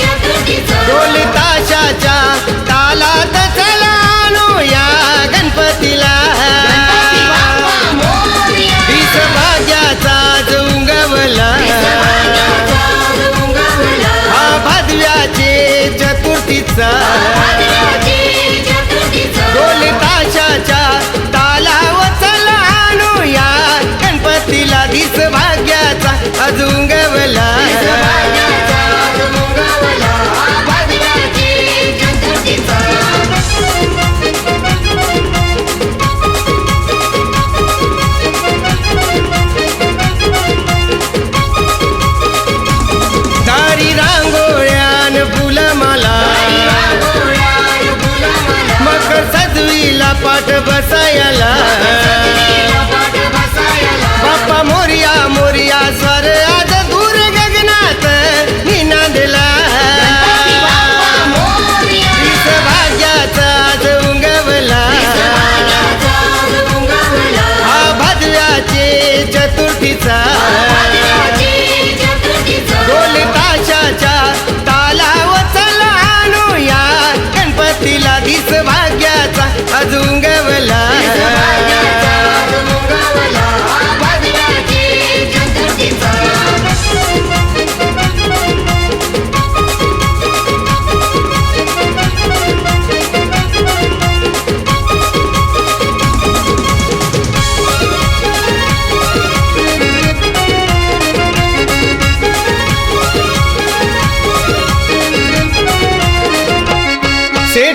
जगतीचा ढोल तालात चला या गणपतीला. वीस भाग्याचा उगवला हा भादव्याचे चतुर्थीचा.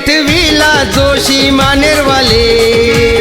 पेटविला जोशी मानेरवाले.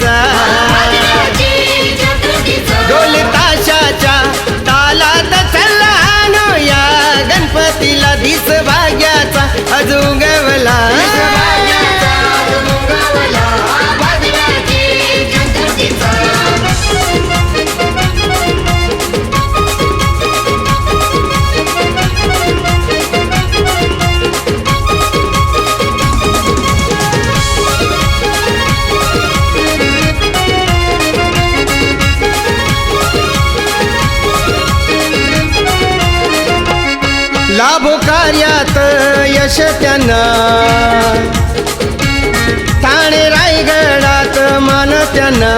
যায় लाभो कार्यात यश त्यांना. ठाणे रायगडात मान त्यांना.